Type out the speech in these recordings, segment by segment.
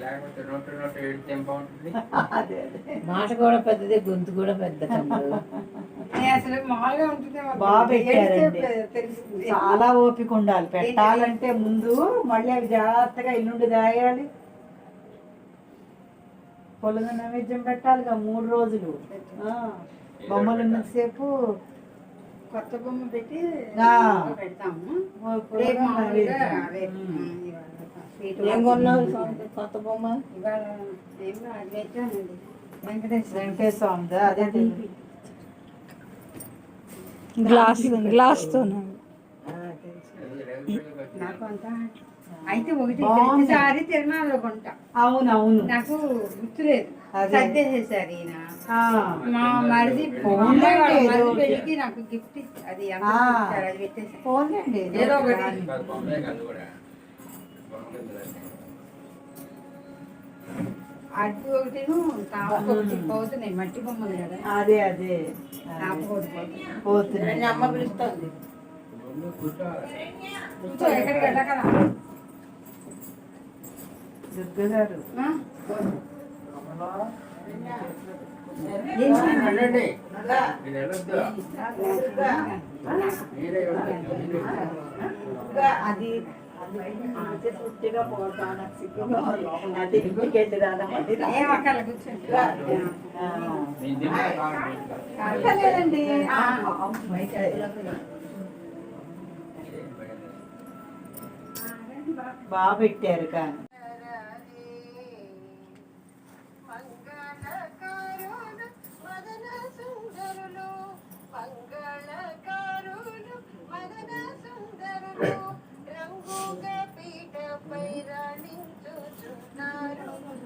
లేకపోతే note note ఏడితే ఏం బాగుంటుంది? అదే అదే. మాట కూడా పెద్దది గొంతు కూడా పెద్ద అసలు మామూలుగా ఉంటుంది బాగా పెట్టారండి. ఏడిస్తే తెలుస్తుంది. చాలా ఓపిక ఉండాలి. పెట్టాలంటే ముందు మళ్ళీ అవి జాగ్రత్తగా ఇల్లుండి దాయాలి. పొలగ నైవేద్యం పెట్టాలిగా మూడు రోజులు. ఆ, బొమ్మలు ఉన్నంతసేపు కొత్త బొమ్మ పెట్టి. పెడతాము. ఏం కొన్నావు స్వామి కొత్త బొమ్మ? ఇవాళ ఏం అది పెట్టానండి వెంకటేశ్వర వెంకటేశ్వర స్వామిదా? అదే. గ్లాస్ గ్లాస్తో. నాకు అంతా అయితే ఒకటి. ప్రతిసారి తిరణాల్లో కొంట. అవును అవును నాకు గుర్తులేదు. అదే. సర్దేసేసారు ఈయన. మా మరిది. పెళ్ళికి నాకు గిఫ్ట్ అది పెట్టేసి ఏదో ఒకటి. అడ్డు ఒకటిను తాపకు ఒకటి పోతున్నాయి మట్టి బొమ్మలు కదా. అదే అదే తాపకు ఒకటి పోతుంది అమ్మ పిలుస్తుంది. ఎక్కడికి వెళ్ళకరా? దుర్గ. గారు. అది అది పోతా నాకు సిగ్గుగా అది ఇంటికి వెళ్ళి బాగా పెట్టారు కానీ.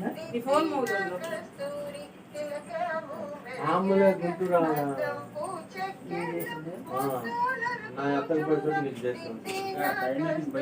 శాంతి వచ్చేసరికి మామూలుగా గుంటూరు? నా అత్తల పరిస్థితి నీకు చేస్తాను ట్రైనింగ్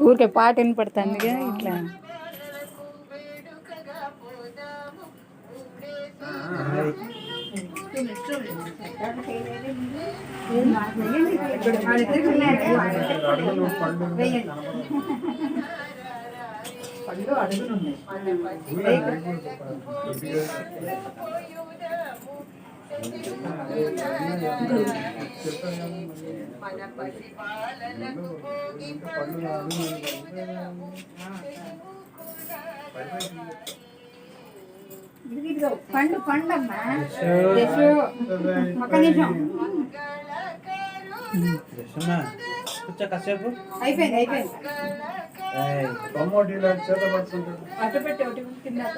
ఊరికే పాట వినపడుతుంది ఇట్లా బాలలకు వేడుకగా మన పసి భోగి పండ్లు పోయుదాము. ఇదిగో పండు పండమ్మా ఒక్క నిమిషం కాసేపు అయిపోయింది. అయిపోయింది. చేత అట్ట పెట్టి ఒకటి కింద అట్ట